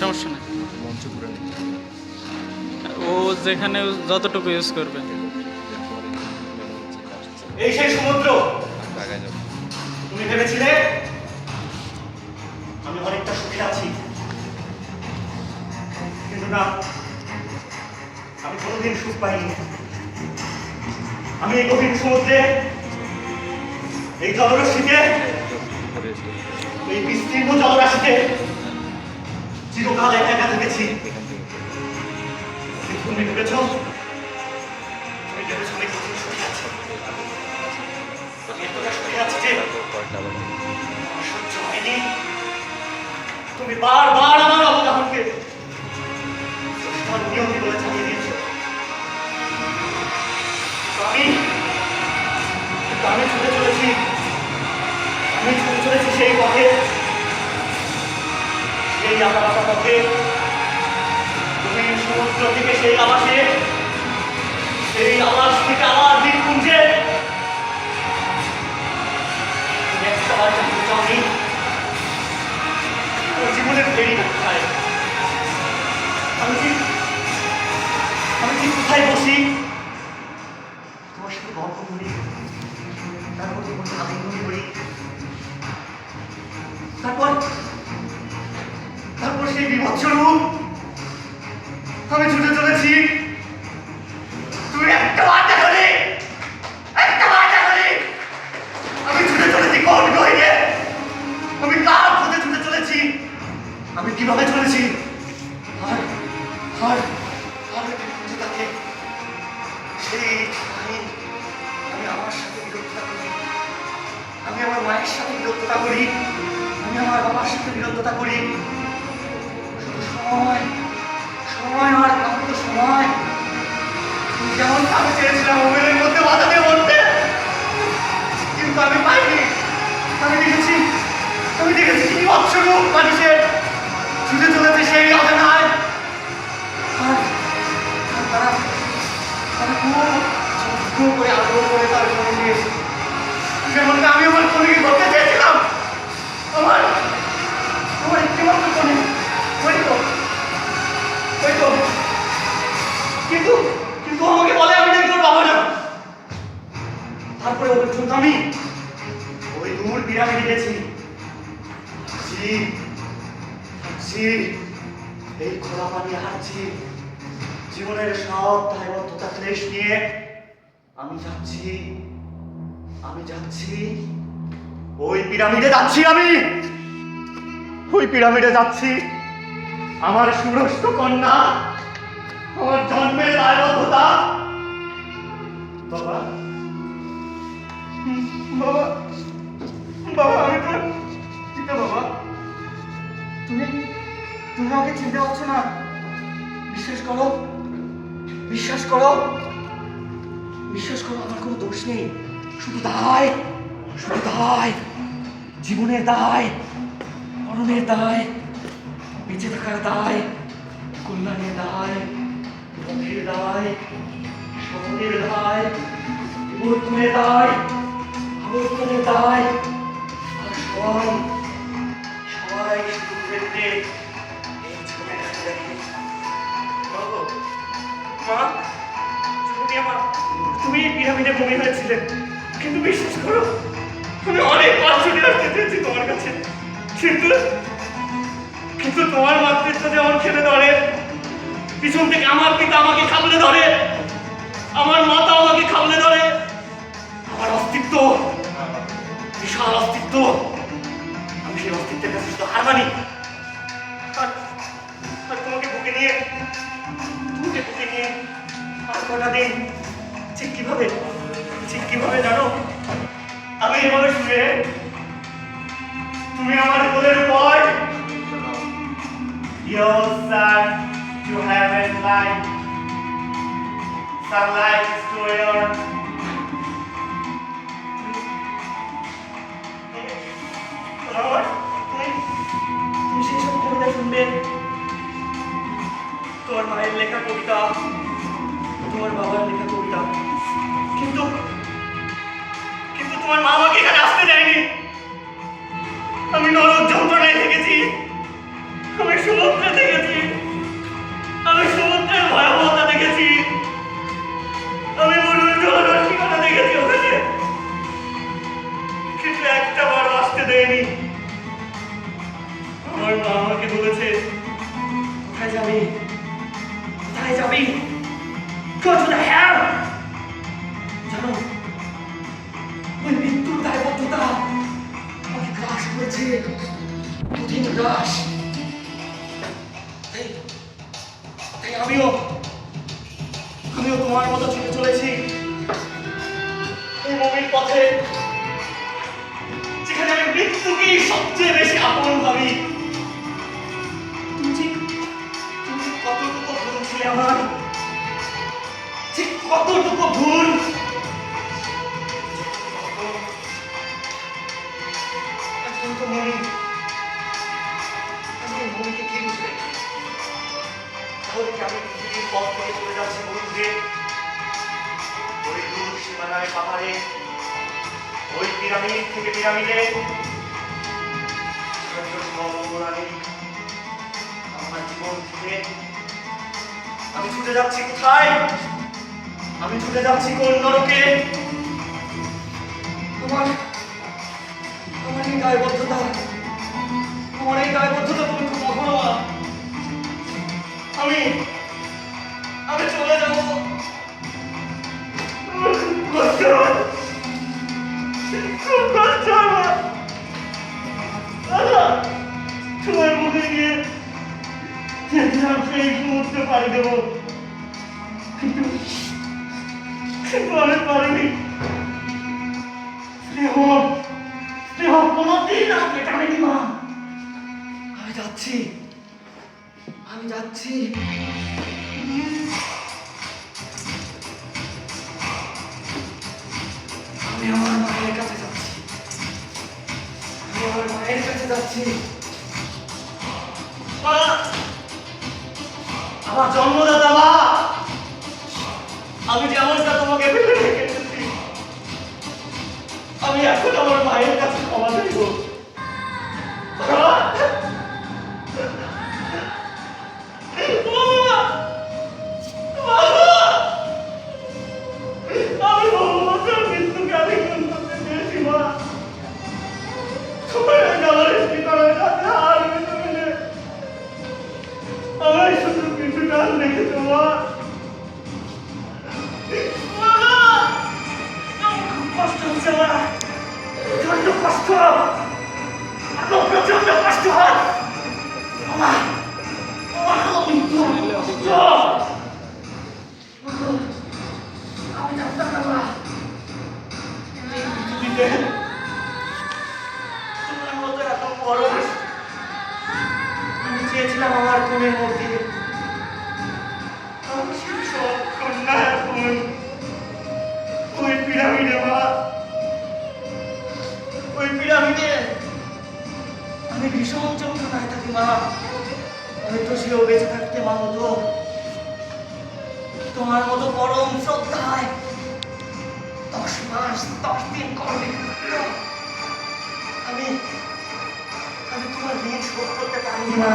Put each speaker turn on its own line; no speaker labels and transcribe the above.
সমস্যা নেই।
মঞ্চ
ও যেখানে যতটুকু ইউজ করবে।
এই সেই সমুদ্র। তুমি ভেবেছিলে? আমি অনেকটা সুখে আছি। কিন্তু না আমি কোনোদিন সুখ পাইনি। আমি এই গভীর সমুদ্রে এই জলরাশিতে। এই বিস্তীর্ণ জলরাশিতে চিরকাল একা তুমি ভেবেছ? তুমি তুমি বারবার আমার অবদানকে নিয়তি বলে চালিয়ে দিয়েছ। আমি আমি ছুটে চলেছি। আমি ছুটে চলেছি সেই পথে। সেই আঁকা বাঁকা পথে তুমি সমুদ্র থেকে সেই আবাসে, সেই আবাস থেকে আবার দিন ওর জীবনের ফেরি না আমি তারপর সেই বিভৎস রূপ আমি ছুটে চলেছি। তুমি একটা ছুটে চলেছি কোন আমি ছুটে চলেছি? আমি কীভাবে চলেছি? আর আর আর আমি আমি আমার সাথে আমি আমার মায়ের সাথে বিরক্ততা করি। আমি আমার বাবার সাথে বিরক্ততা করি। সময় সময় আর কত সময়? যেমন আমি চেয়েছিলাম মোবাইলের মধ্যে বাধা দিয়ে মরতে ওকে পর্যন্ত আমি। ওই দূর পিরামিডে গেছি। জি জি এই খোলা পানি হাঁটছি। জীবনের সব দায়বদ্ধতা ক্লেশ নিয়ে আমি যাচ্ছি আমি যাচ্ছি। ওই পিরামিডে যাচ্ছি আমি। ওই পিরামিডে যাচ্ছি। আমার সুরষ্ট কন্যা, আমার জন্মের দায়বদ্ধতা। বাবা বাবা বাবা, আমি তো চিন্তা বাবা। তুমি তুমি আমাকে চিনতে পারছ না। বিশ্বাস করো বিশ্বাস করো বিশ্বাস করো, আমার কোনো দোষ নেই। শুধু দায় শুধু দায়, জীবনের দায়, মরণের দায়, বেঁচে থাকার দায়, কল্যাণের দায় পথের দায় শহরের দায় বিবর্তনের দায় দায় আর সবাই সবাই শুধু ক্ষেত্রে এই বাবু, মা তুমি আমার। তুমি পিরামিডে মনে হয়েছিলে। কিন্তু বিশ্বাস করো আমি অনেক বার ছুটে আসতে চেয়েছি তোমার কাছে। কিন্তু কিন্তু তোমার মাতৃত্ব যেমন খেলে ধরে পিছন থেকে আমার পিতা আমাকে খাবলে ধরে আমার মাতা আমাকে খাবলে ধরে এভাবে শুয়ে তুমি আমার কোলের উপর You're sad to have a light. Sunlight is to your তুমি সেই সব মায়ের লেখা কবিতা, তোমার বাবার লেখা কবিতা। কিন্তু তোমার মা আমাকে এখানে আসতে দেয়নি। আমি নরক যন্ত্রণায় থেকেছি। আমি সমুদ্রে থেকেছি। আমি সমুদ্রের ভয়াবহতা দেখেছি। আমি মরুর জলার ঠিকানা দেখেছি ওখানে। কিন্তু একটা বার আসতে দেয়নি। আমার মা আমাকে বলেছে, কোথায় যাবি? কোথায় যাবি? Go to the hell! কঠিন তাই আমিও আমিও তোমার মতো ছুটে চলেছি। এই মমির পথে, যেখানে আমি মৃত্যুকেই সবচেয়ে বেশি আপন ভাবি। কতটুকু ভুল ছিলে আমার ঠিক কতটুকু ভুল পথ থেকে চলে যাচ্ছি বন্ধুকে ওই দূর সীমানায় পাহাড়ে, ওই পিরামিড থেকে পিরামিডে। আমার জীবন থেকে। আমি ছুটে যাচ্ছি কোথায়? আমি ছুটে যাচ্ছি কোন নরকে? আমার আমার এই দায়বদ্ধতা আমার এই দায়বদ্ধতা তুমি কখনো না। আমি তোমার মুখে গিয়ে সেই সমুদ্রে পাড়ি দেবো কিন্তু আমি পারিনি মা আমি যাচ্ছি। আমি যাচ্ছি। যাচ্ছি! আমার জন্মদাতা, মা! আমি যেমনটা তোমাকে ফেলে আমি এখন আমার মায়ের কাছে ক্ষমা চাইব। প্রচণ্ড কষ্ট আমার প্রচণ্ড কষ্ট হয়! মা, আমি কষ্ট। আমি জানতাম না এই পৃথিবীতে তোমার মতো এত বড় আমি চেয়েছিলাম আমার কোণের মধ্যে আমি ভীষণ থাকি, মা। সেও বেঁচে থাকতে তোমার মতো পরম শ্রদ্ধায় দশ মাস, দশ দিন করবে আমি আমি তোমার ঋণ শোধ করতে পারিনি না